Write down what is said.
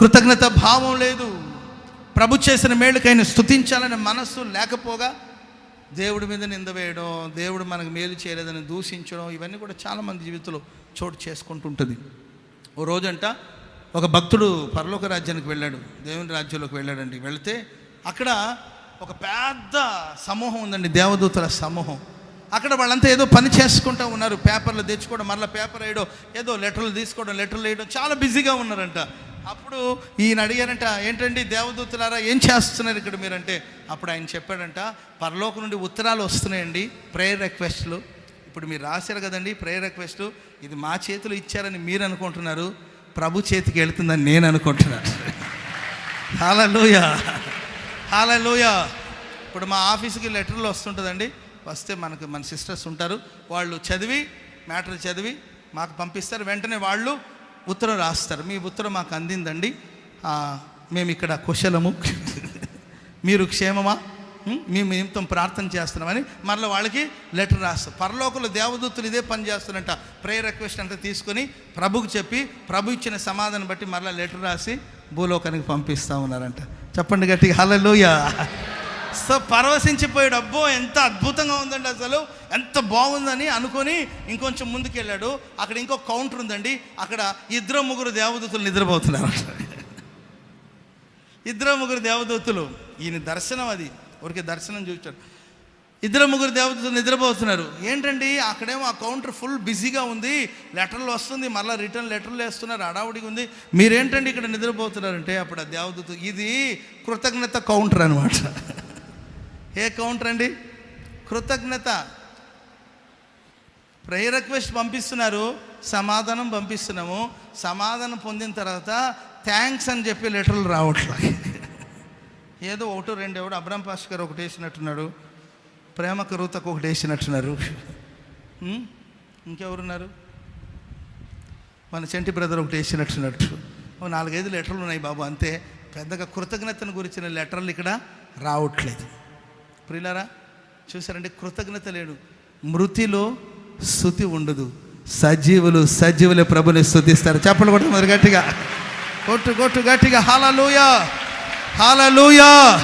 కృతజ్ఞత భావం లేదు. ప్రభు చేసిన మేలుకైనా స్తుతించాలనే మనస్సు లేకపోగా దేవుడి మీద నింద వేయడం దేవుడు మనకు మేలు చేయలేదని దూషించడం ఇవన్నీ కూడా చాలామంది జీవితంలో చోటు చేసుకుంటుంటుంది. ఓ రోజంట ఒక భక్తుడు పరలోక రాజ్యానికి వెళ్ళాడు. దేవుని రాజ్యంలోకి వెళ్ళాడండి. వెళితే అక్కడ ఒక పెద్ద సమూహం ఉందండి. దేవదూతల సమూహం. అక్కడ వాళ్ళంతా ఏదో పని చేసుకుంటూ ఉన్నారు. పేపర్లు తెచ్చుకోవడం మళ్ళీ పేపర్ వేయడం ఏదో లెటర్లు తీసుకోవడం లెటర్లు వేయడం. చాలా బిజీగా ఉన్నారంట. అప్పుడు ఈయన అడిగారంట ఏంటండి దేవదూతులారా ఏం చేస్తున్నారు ఇక్కడ మీరంటే? అప్పుడు ఆయన చెప్పాడంట పరలోకం నుండి ఉత్తరాలు వస్తున్నాయండి ప్రేయర్ రిక్వెస్ట్లు ఇప్పుడు మీరు రాశారు కదండి ప్రేయర్ రిక్వెస్ట్ ఇది మా చేతులు ఇచ్చారని మీరు అనుకుంటున్నారు ప్రభు చేతికి వెళుతుందని నేను అనుకుంటున్నాను. హాలలోయ హాలలోయ ఇప్పుడు మా ఆఫీస్కి లెటర్లు వస్తుంటుందండి వస్తే మనకు మన సిస్టర్స్ ఉంటారు వాళ్ళు చదివి మ్యాటర్ చదివి మాకు పంపిస్తారు వెంటనే వాళ్ళు ఉత్తరం రాస్తారు. మీ ఉత్తరం మాకు అందిందండి. మేము ఇక్కడ కుశలము. మీరు క్షేమమా? మేము నిమిత్తం ప్రార్థన చేస్తున్నామని మరలా వాళ్ళకి లెటర్ రాస్తారు పరలోకంలో దేవదూతులు ఇదే పని చేస్తున్నట్ట ప్రేయర్ రిక్వెస్ట్ అంతా తీసుకొని ప్రభుకు చెప్పి ప్రభు ఇచ్చిన సమాధానం బట్టి మరలా లెటర్ రాసి భూలోకానికి పంపిస్తూ ఉన్నారంట. చెప్పండి గట్టిగా హల్లెలూయ సో పరవశించిపోయాడు. అబ్బో ఎంత అద్భుతంగా ఉందండి అసలు. ఎంత బాగుందని అనుకొని ఇంకొంచెం ముందుకెళ్ళాడు. అక్కడ ఇంకో కౌంటర్ ఉందండి. అక్కడ ఇద్దరు ముగ్గురు దేవదూతులు నిద్రపోతున్నారు. ఇద్దరు ముగ్గురు దేవదూతులు ఈయన దర్శనం అది. ఊరికే దర్శనం చూచాడు ఇద్దరు ముగ్గురు దేవతలు నిద్రపోతున్నారు. ఏంటండి అక్కడేమో ఆ కౌంటర్ ఫుల్ బిజీగా ఉంది. లెటర్లు వస్తుంది మళ్ళీ రిటర్న్ లెటర్లు వేస్తున్నారు అడావుడిగా ఉంది. మీరేంటండి ఇక్కడ నిద్రపోతున్నారంటే అప్పుడు ఆ దేవదూత ఇది కృతజ్ఞత కౌంటర్ అనమాట ఏ కౌంటర్ అండి? కృతజ్ఞత. ప్రేయర్ రిక్వెస్ట్ పంపిస్తున్నారు. సమాధానం పంపిస్తున్నాము. సమాధానం పొందిన తర్వాత థ్యాంక్స్ అని చెప్పి లెటర్లు రావట్లే. ఏదో ఒకటి రెండు ఎవడు అబ్రాం పాస్ గారు ఒకటి వేసినట్టున్నాడు. ప్రేమ కరుతకు ఒకటి వేసినట్టున్నారు. ఇంకెవరున్నారు? మన చెంటి బ్రదర్ ఒకటి వేసినట్టున్నట్టు ఓ నాలుగైదు లెటర్లు ఉన్నాయి బాబు అంతే. పెద్దగా కృతజ్ఞతను గురించిన లెటర్లు ఇక్కడ రావట్లేదు. ప్రిలరా చూసారంటే కృతజ్ఞత లేడు. మృతిలో స్థుతి ఉండదు. సజీవులు సజీవులు ప్రభుని స్థుతిస్తారు. చెప్పలు కొట్టు మరి గట్టిగా. కొట్టు కొట్టు గట్టిగా. హాలూయా హాలూయా